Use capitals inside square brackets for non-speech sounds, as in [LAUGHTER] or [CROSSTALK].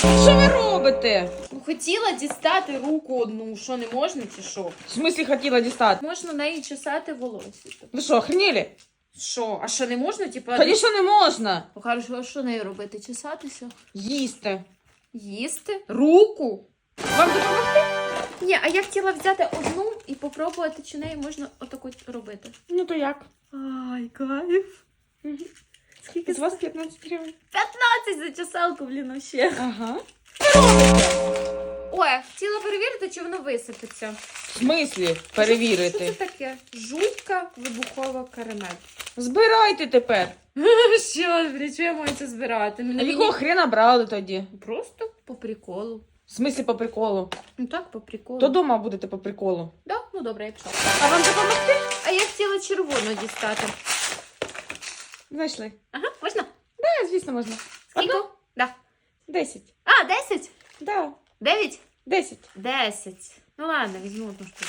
Що ви робите? Ну, хотіла дістати руку одну, що не можна чи що? В смислі хотіла дістати? Можна неї чесати волосся. Ви що, охренели? Що? А що не можна? Типа, Звісно, не можна. Хорошо, а що нею робити? Чесатися? Їсти. Їсти? Руку? Вам допомогти? Ні, а я хотіла взяти одну і попробувати, чи нею можна отак от робити. Ну то як? Ай, кайф. Скільки З вас 15 гривень. 15 за чесалку, блін, вообще. Ага. Ой, хотіла перевірити, чи воно висипеться. В смислі Що це перевірити? таке? Жуйка вибухова карамель. Збирайте тепер. [LAUGHS] Що, блін, що я маю це збирати? А Мені якого хрена брали тоді? Просто по приколу. В смислі по приколу? Ну так, по приколу. То дома будете по приколу. Да? Ну добре, я пішла. А вам допомогти? А я хотіла червону дістати. Знайшли. Ага, можна? Так, звісно, можна. Скільки? Одну? Да. 10. А, 10? Да. 9? 10. 10. Ну ладно, візьму одну штуку.